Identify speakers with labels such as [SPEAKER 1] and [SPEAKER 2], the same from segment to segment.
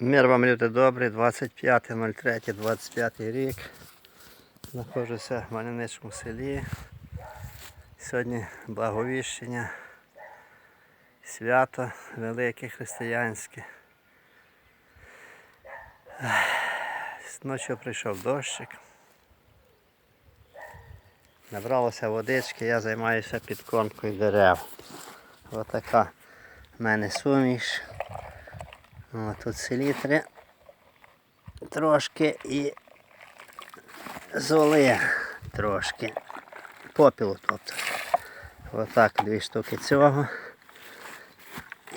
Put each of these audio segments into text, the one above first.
[SPEAKER 1] Мир вам люди добрий, 25.03.25 рік. Знаходжуся в Маляничному селі. Сьогодні благовіщення, свято велике християнське. Ночі прийшов дощик. Набралося водички, я займаюся підкормкою дерев. Отака в мене суміш. О, тут селітри трошки і золи трошки. Попілу тобто. Отак дві штуки цього.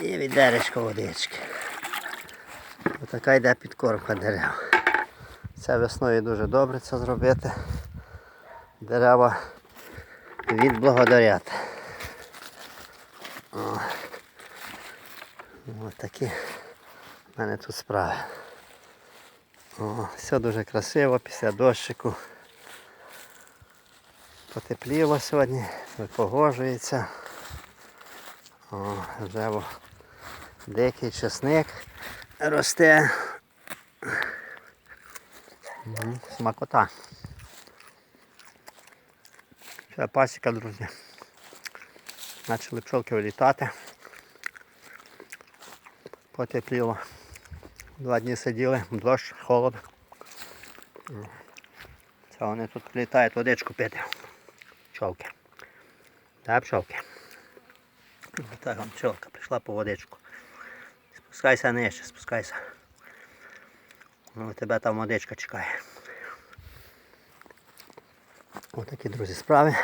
[SPEAKER 1] І відеречко водички. Отака йде підкормка дерев. Це весною дуже добре це зробити. Дерева відблагодарять. О. Ось такі в мене тут справи. О, все дуже красиво після дощику. Потепліло сьогодні, випогожується. О, вже дикий чесник росте. Смакота. Це пасіка, друзі. Почали пчолки вилітати. Потепліло. Два дні сиділи, дощ, холод. Це вони тут літають водичку пити. Пчолки. Так, пчолки. Так, вон пчолка прийшла по водичку. Спускайся нижче, спускайся. Ну, тебе там водичка чекає. Отакі, друзі, справи.